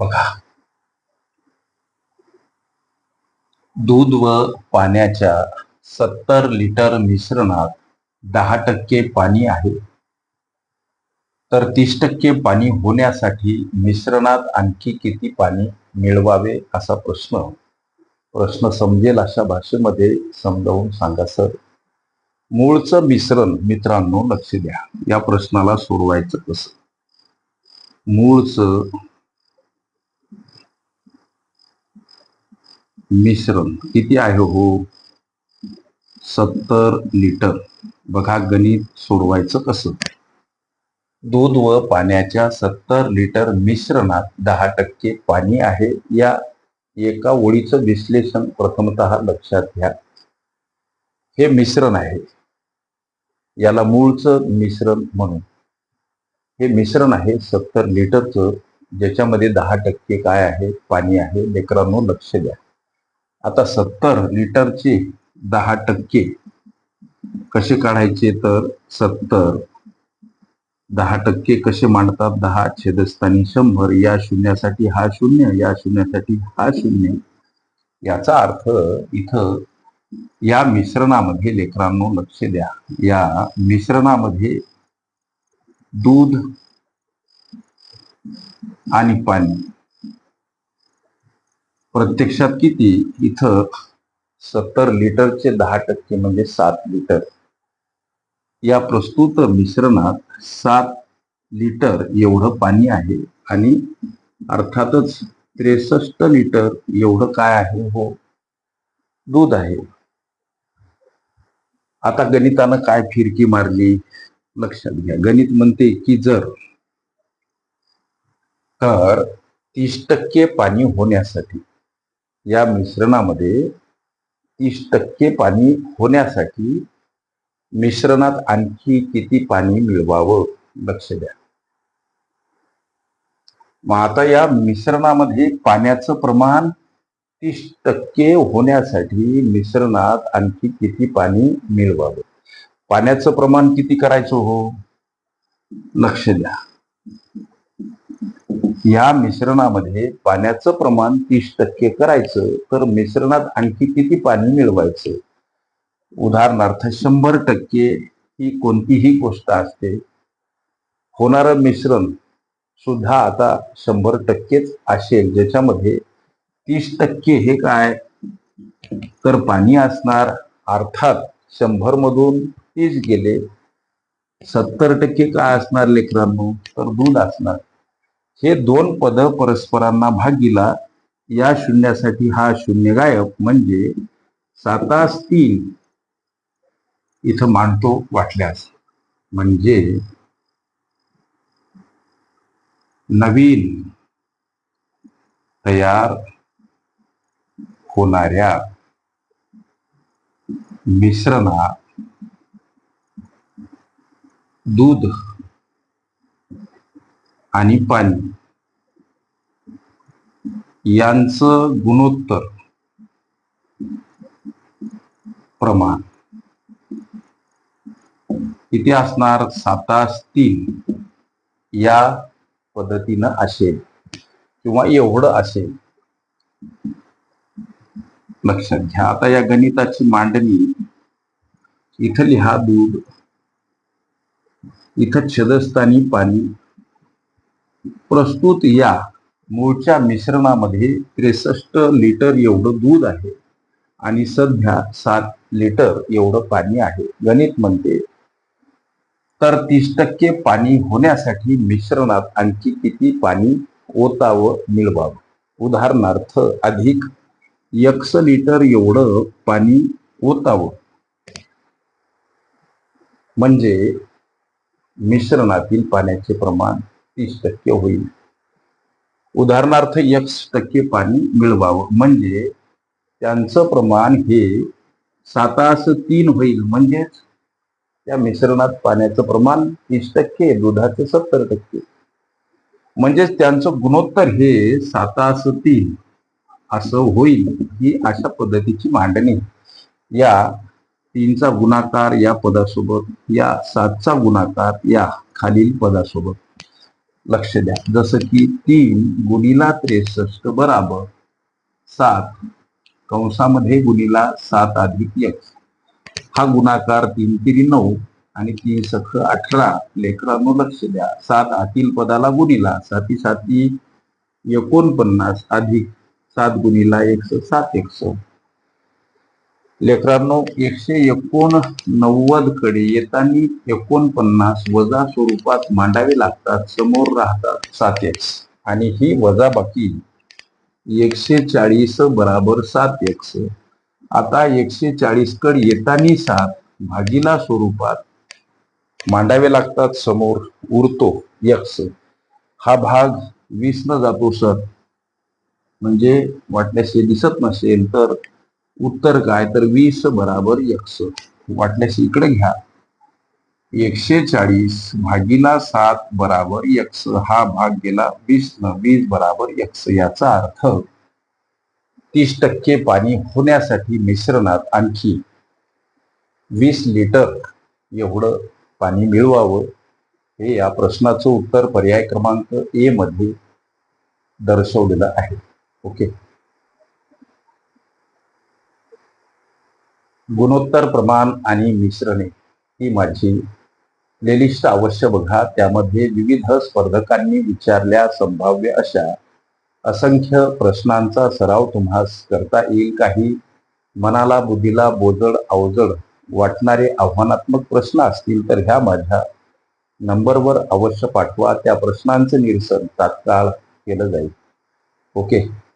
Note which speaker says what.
Speaker 1: बघा. दूध व पाण्याच्या सत्तर लिटर मिश्रणात दहा टक्के पाणी आहे. तर तीस टक्के पाणी होण्यासाठी मिश्रणात आणखी किती पाणी मिळवावे असा प्रश्न? प्रश्न समजेल अशा भाषेमध्ये समजावून सांगा सर. मूळचं मिश्रण मित्रांनो लक्ष द्या. या प्रश्नाला सोडवायचं कसं? मूळचं मिश्रण किती आहे हो? सत्तर लिटर. बघा गणित सोडवायचं कसं? दूध व पाण्याच्या सत्तर लिटर मिश्रणात दहा टक्के पाणी आहे. या एका ओळीचं विश्लेषण प्रथमतः लक्षात घ्या. हे मिश्रण आहे. याला मूळचं मिश्रण म्हणून हे मिश्रण आहे सत्तर लिटरचं. ज्याच्यामध्ये दहा टक्के काय आहे? पाणी आहे. लेकरांनो लक्ष द्या. आता सत्तर लिटरचे दहा टक्के कसे काढायचे तर सत्तर दहा टक्के कसे मांडतात? दहा छेदस्थानी शंभर या शून्यासाठी हा शून्य या शून्यासाठी हा शून्य. याचा अर्थ इथं या मिश्रणामध्ये लेकरांनो लक्ष द्या. या मिश्रणामध्ये दूध आणि पाणी प्रत्यक्षात किती? इथं सत्तर लिटरचे दहा टक्के म्हणजे सात लिटर. या प्रस्तुत मिश्रणात सात लिटर एवढं पाणी आहे आणि अर्थातच त्रेसष्ट लिटर एवढं काय आहे? हो दूध आहे. आता गणितानं काय फिरकी मारली? लक्षात घ्या. गणित म्हणते की जर तर तीस टक्के पाणी होण्यासाठी या मिश्रणामध्ये तीस टक्के पाणी होण्यासाठी मिश्रणात आणखी किती पाणी मिळवावं? लक्ष द्या. मग आता या मिश्रणामध्ये पाण्याचं प्रमाण तीस टक्के होण्यासाठी मिश्रणात आणखी किती पाणी मिळवावं? पाण्याचं प्रमाण किती करायचं हो? लक्ष द्या. या मिश्रणामध्ये पाण्याचं प्रमाण तीस टक्के करायचं तर मिश्रणात आणखी किती पाणी मिळवायचं? उदाहरणार्थ शंभर टक्के ही कोणतीही गोष्ट असते. होणारं मिश्रण सुद्धा आता शंभर टक्केच असेल ज्याच्यामध्ये तीस टक्के हे काय? तर पाणी असणार अर्थात शंभर मधून तीस गेले सत्तर टक्के काय असणार लेकरांनो? तर दूध असणार. हे दोन पद परस्परांना भागीला या शून्यासाठी हा शून्य गायब म्हणजे सातास तीन इथं मांडतो वाटल्यास. म्हणजे नवीन तयार होणाऱ्या मिश्रणात दूध आणि पाणी. यांचं गुणोत्तर प्रमाण. किती असणार? सातास तीन या पद्धतीनं असेल. किंवा एवढं असेल. लक्षात घ्या. आता या गणिताची मांडणी. इथं लिहा दूध. इथं छदस्थानी पाणी. प्रस्तुत या मूळच्या मिश्रणामध्ये त्रेसष्ट लिटर एवढं दूध आहे आणि सध्या सात लिटर एवढं पाणी आहे. गणित म्हणते तर तीस टक्के पाणी होण्यासाठी मिश्रणात आणखी किती पाणी ओतावं मिळवावं? उदाहरणार्थ अधिक एक्स लिटर एवढं पाणी ओतावं. म्हणजे मिश्रणातील पाण्याचे प्रमाण तीस टक्के होईल. उदाहरणार्थ एक्स टक्के पाणी मिळवावं. म्हणजे त्यांचं प्रमाण हे सातास तीन होईल. म्हणजेच त्या मिश्रणात पाण्याचं प्रमाण तीस टक्के दुधाचे सत्तर टक्के. म्हणजेच त्यांचं गुणोत्तर हे सातास तीन असं होईल ही अशा पद्धतीची मांडणी. या तीनचा गुणाकार या पदासोबत या सातचा गुणाकार या खालील पदासोबत. लक्ष द्या. जसं की तीन गुणिला त्रेसष्ट बराबर सात कंसामध्ये गुणिला सात अधिक एक्स हा गुणाकार तीन तिरी नऊ आणि तीन सख अठरा. लेकरांनो लक्ष द्या. सात आतील पदाला गुणिला. साती साती एकोणपन्नास अधिक सात गुणिला एकशे सात एकशे लेकरांनो एकशे एकोणनव्वदकडे येताना एकोणपन्नास वजा स्वरूपात मांडावे लागतात समोर राहतात सात. एक्स आणि ही वजा बाकी एकशे चाळीस बराबर सात एक्स. आता एकशे चाळीसकडे येताना सात भागीला स्वरूपात मांडावे लागतात समोर उरतो यक्स हा भाग वीस न जातो सर. म्हणजे वाटल्यास हे दिसत नसेल तर उत्तर काय? तर वीस बराबर यक्ष वाटल्यास इकडे घ्या. एकशे चाळीस भागीला सात बराबर यक्ष हा भाग गेला वीस न वीस बराबर यक्ष याचा अर्थ तीस टक्के पाणी होण्यासाठी मिश्रणात आणखी वीस लिटर एवढं पाणी मिळवावं? हे या प्रश्नाचं उत्तर पर्याय क्रमांक ए मध्ये दर्शवलेलं आहे. ओके. गुणोत्तर प्रमाण आणि मिश्रणे ही माझी प्लेलिस्ट अवश्य बघा. त्यामध्ये विविध स्पर्धकांनी विचारल्या संभाव्य अशा असंख्य प्रश्नांचा सराव तुम्हास करता येईल काही. मनाला बुद्धीला बोजड अवजड वाटणारे आव्हानात्मक प्रश्न असतील तर ह्या माझ्या नंबरवर अवश्य पाठवा. त्या प्रश्नांचं निरसन तात्काळ केलं जाईल. ओके.